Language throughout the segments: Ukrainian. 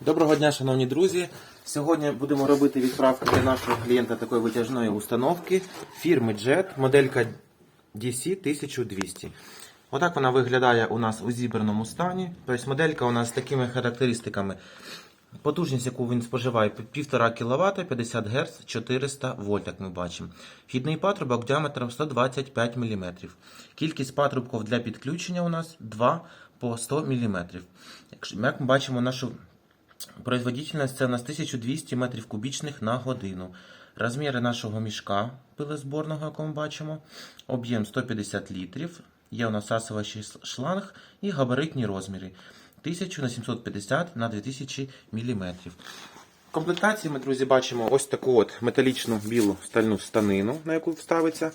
Доброго дня, шановні друзі. Сьогодні будемо робити відправку для нашого клієнта такої витяжної установки фірми JET, моделька DC 1200. Отак вона виглядає у нас у зібраному стані. Тобто моделька у нас з такими характеристиками. Потужність, яку він споживає, 1,5 кВт, 50 Гц, 400 вольт, як ми бачимо. Вхідний патрубок діаметром 125 мм. Кількість патрубків для підключення у нас 2 по 100 мм. Як ми бачимо, нашу производительність це у нас 1200 метрів кубічних на годину. Розміри нашого мішка пилозборного, як ми бачимо, об'єм 150 літрів. Є у нас асувачий шланг і габаритні розміри 1000 на 750 на 2000 мм. В комплектації ми, друзі, бачимо ось таку от металічну білу стальну станину, на яку вставиться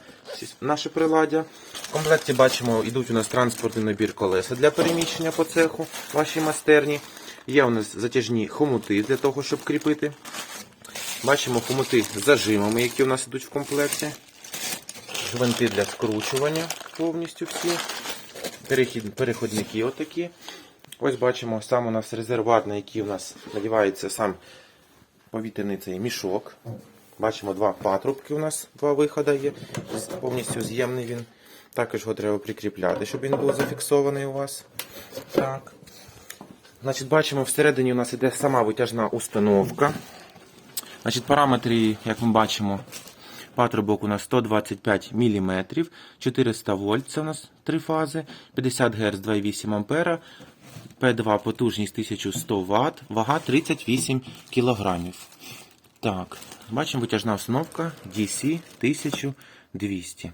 наше приладдя. В комплекті бачимо, йдуть у нас транспортний набір колеса для переміщення по цеху вашій майстерні. Є у нас затяжні хомути для того, щоб кріпити. Бачимо хомути з зажимами, які у нас йдуть в комплекті. Гвинти для скручування повністю всі. Перехід, переходники отакі. Ось бачимо сам у нас резерват, на який у нас надівається сам повітряний цей мішок. Бачимо два патрубки у нас, два виходи є. Повністю з'ємний він. Також його треба прикріпляти, щоб він був зафіксований у вас. Так. Значить, Бачимо, всередині у нас іде сама витяжна установка. Значить, Параметри, як ми бачимо, патрубок у нас 125 мм, 400 вольт, це у нас три фази, 50 Гц 2,8 А, П2 потужність 1100 Вт, вага 38 кг. Так, бачимо витяжна установка DC 1200.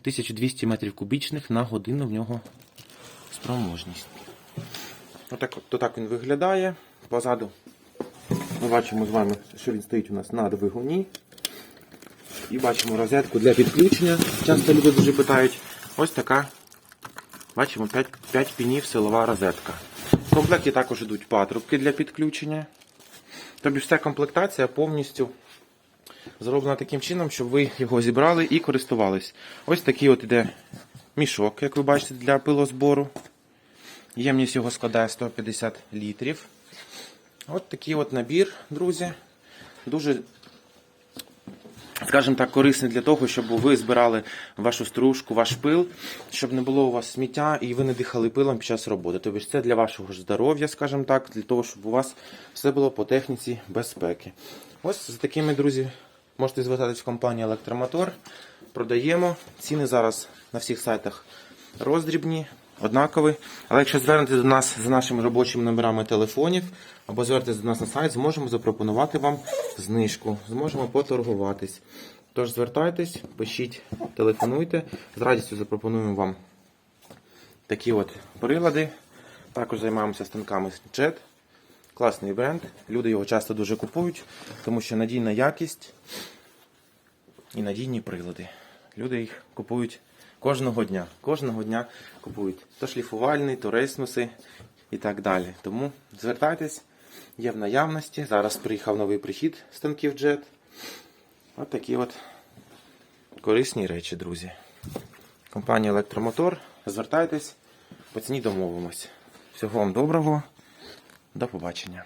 1200 метрів кубічних на годину в нього спроможність. Отак, то так він виглядає. Позаду ми бачимо з вами, що він стоїть у нас на двигуні. І бачимо розетку для підключення. Часто люди дуже питають. Ось така. Бачимо 5, 5 пінів силова розетка. В комплекті також йдуть патрубки для підключення. Тобі вся комплектація повністю зроблена таким чином, щоб ви його зібрали і користувались. Ось такий от іде мішок, як ви бачите, для пилозбору. Ємність його складає 150 літрів. От такий от набір, друзі. Дуже, скажімо так, корисний для того, щоб ви збирали вашу стружку, ваш пил, щоб не було у вас сміття і ви не дихали пилом під час роботи. Тобто це для вашого здоров'я, скажімо так, для того, щоб у вас все було по техніці безпеки. Ось з такими, друзі, можете звертатись в компанію Електромотор. Продаємо. Ціни зараз на всіх сайтах роздрібні однаковий. Але якщо звернетеся до нас за нашими робочими номерами телефонів або звернетеся до нас на сайт, зможемо запропонувати вам знижку, зможемо поторгуватись. Тож звертайтесь, пишіть, телефонуйте. З радістю запропонуємо вам такі от прилади. Також займаємося станками JET. Класний бренд. Люди його часто дуже купують, тому що надійна якість і надійні прилади. Люди їх купують кожного дня. Кожного дня купують то шліфувальний, то рейснуси і так далі. Тому звертайтесь, є в наявності. Зараз приїхав новий прихід станків JET. От такі от корисні речі, друзі. Компанія Електромотор. Звертайтесь, по ціні домовимось. Всього вам доброго. До побачення.